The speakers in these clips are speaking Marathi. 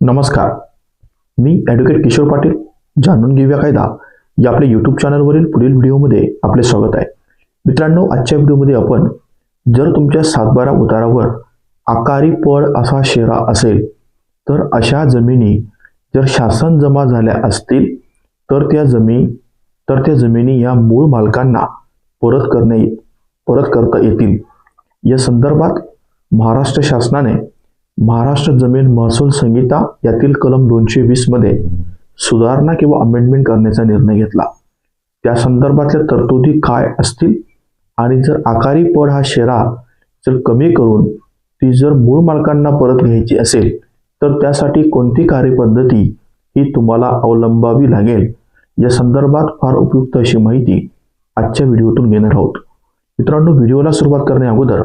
नमस्कार. मी ॲडव्होकेट किशोर पाटील जाणून घेऊया कायदा. या आपल्या यूट्यूब चॅनलवरील पुढील व्हिडिओमध्ये आपले स्वागत आहे. मित्रांनो आजच्या व्हिडिओमध्ये आपण जर तुमच्या सातबारा उतारावर आकारी पळ असा शेरा असेल तर अशा जमिनी जर शासन जमा झाल्या असतील तर त्या जमीन तर त्या जमिनी या मूळ मालकांना परत करणे परत करता येतील. या संदर्भात महाराष्ट्र शासनाने महाराष्ट्र जमीन महसूल संहिता यातील कलम दोनशे वीसमध्ये सुधारणा किंवा अमेंडमेंट करण्याचा निर्णय घेतला. त्या संदर्भातल्या तरतुदी काय असतील? आणि जर आकारी पड हा शेरा जर कमी करून ती जर मूळ मालकांना परत घ्यायची असेल तर त्यासाठी कोणती कार्यपद्धती ही तुम्हाला अवलंबावी लागेल? या संदर्भात फार उपयुक्त अशी माहिती आजच्या व्हिडिओतून घेणार आहोत. मित्रांनो व्हिडिओला सुरुवात करण्या अगोदर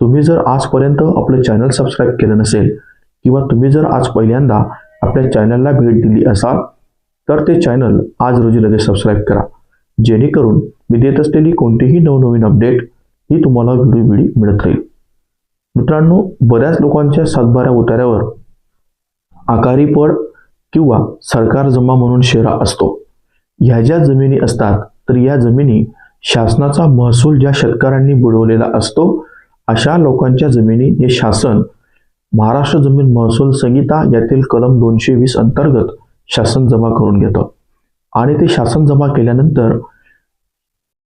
तुम्ही जर आजपर्यंत आपलं चॅनल सबस्क्राईब केलं नसेल किंवा तुम्ही जर आज पहिल्यांदा आपल्या चॅनलला भेट दिली असाल तर ते चॅनल आज रोजी लगेच सबस्क्राईब करा. जेणेकरून मी देत असलेली कोणतीही नवनवीन अपडेट ही तुम्हाला व्हिडिओ मिळत राहील. मित्रांनो बऱ्याच लोकांच्या सातबाऱ्या उतार्यावर आकारी पड किंवा सरकार जमा म्हणून शेरा असतो. ह्या ज्या जमिनी असतात तर या जमिनी शासनाचा महसूल ज्या शेतकऱ्यांनी बुडवलेला असतो अशा लोकांच्या जमिनी हे शासन महाराष्ट्र जमीन महसूल संहिता यातील कलम दोनशे वीस अंतर्गत शासन जमा करून घेतं. आणि ते शासन जमा केल्यानंतर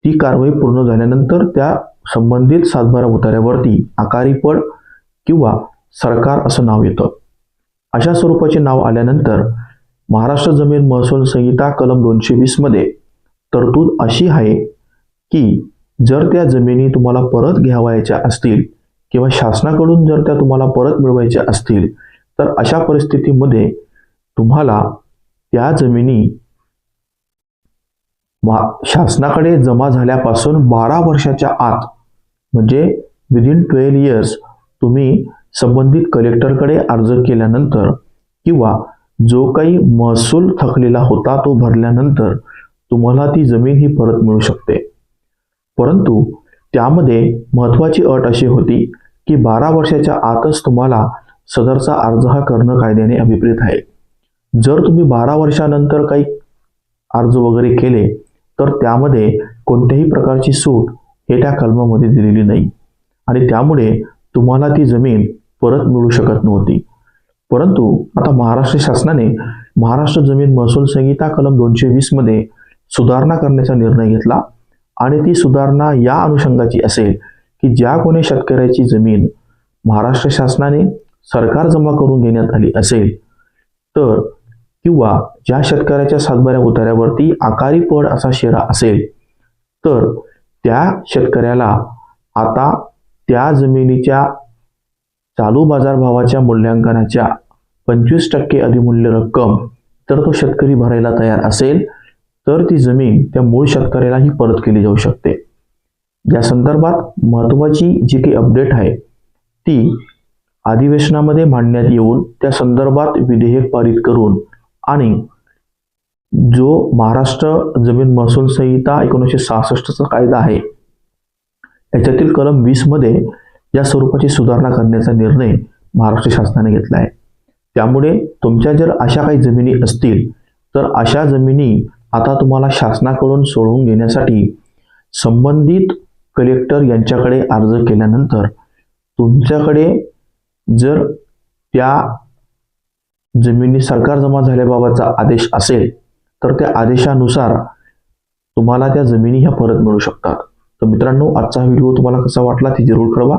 ती कारवाई पूर्ण झाल्यानंतर त्या संबंधित सातबारा उतार्यावरती आकारी पड किंवा सरकार असं नाव येतं. अशा स्वरूपाचे नाव आल्यानंतर महाराष्ट्र जमीन महसूल संहिता कलम दोनशे वीसमध्ये तरतूद अशी आहे की जर त्या जमिनी तुम्हाला परत घ्यावायच्या असतील किंवा शासनाकडून जर त्या तुम्हाला परत मिळवायच्या असतील तर अशा परिस्थितीमध्ये तुम्हाला त्या जमिनी मा- शासनाकडे जमा झाल्यापासून बारा वर्षाच्या आत म्हणजे विदिन ट्वेल्व इयर्स तुम्ही संबंधित कलेक्टरकडे अर्ज केल्यानंतर किंवा जो काही महसूल थकलेला होता तो भरल्यानंतर तुम्हाला ती जमीन ही परत मिळू शकते. परंतु त्यामध्ये महत्त्वाची अट अशी होती की बारा वर्षाच्या आतच तुम्हाला सदरचा अर्ज हा करणं कायद्याने अभिप्रेत आहे. जर तुम्ही बारा वर्षानंतर काही अर्ज वगैरे केले तर त्यामध्ये कोणत्याही प्रकारची सूट हे त्या कलमामध्ये दिलेली नाही. आणि त्यामुळे तुम्हाला ती जमीन परत मिळू शकत नव्हती. परंतु आता महाराष्ट्र शासनाने महाराष्ट्र जमीन महसूल संहिता कलम दोनशे वीसमध्ये सुधारणा करण्याचा निर्णय घेतला. आणि ती सुधारणा या अनुषंगाची असेल की ज्या कोणी शेतकऱ्याची जमीन महाराष्ट्र शासनाने सरकार जमा करून घेण्यात आली असेल तर किंवा ज्या शेतकऱ्याच्या सातबाऱ्या उतार्यावरती आकारी पड असा शेरा असेल तर त्या शेतकऱ्याला आता त्या जमिनीच्या चालू बाजारभावाच्या मूल्यांकनाच्या पंचवीस टक्के अधिमूल्य रक्कम तर तो शेतकरी भरायला तयार असेल. तर ती जमीन त्या मूळ शेतकऱ्यालाही परत केली जाऊ शकते. या संदर्भात महत्त्वाची जी काही अपडेट आहे ती अधिवेशनामध्ये मांडण्यात येऊन त्या संदर्भात विधेयक पारित करून आणि जो महाराष्ट्र जमीन महसूल संहिता एकोणीसशे सहासष्टचा कायदा आहे याच्यातील कलम वीसमध्ये या स्वरूपाची सुधारणा करण्याचा निर्णय महाराष्ट्र शासनाने घेतला आहे. त्यामुळे तुमच्या जर अशा काही जमिनी असतील तर अशा जमिनी आता तुम्हाला शासनाकडून सोडवून घेण्यासाठी संबंधित कलेक्टर यांच्याकडे अर्ज केल्यानंतर तुमच्याकडे जर त्या जमिनी सरकार जमा झाल्याबाबतचा आदेश असेल तर त्या आदेशानुसार तुम्हाला त्या जमिनी ह्या परत मिळू शकतात. तर मित्रांनो आजचा व्हिडिओ तुम्हाला कसा वाटला ते जरूर कळवा.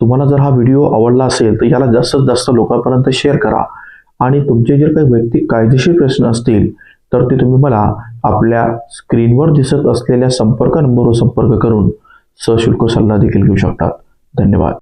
तुम्हाला जर हा व्हिडिओ आवडला असेल तर याला जास्तीत जास्त लोकांपर्यंत शेअर करा. आणि तुमचे जर काही वैयक्तिक कायदेशीर प्रश्न असतील तर ते तुम्ही मला आपल्या स्क्रीनवर दिसत असलेल्या संपर्क नंबरवर संपर्क करून सशुल्क सल्ला देखील घेऊ शकतात. धन्यवाद.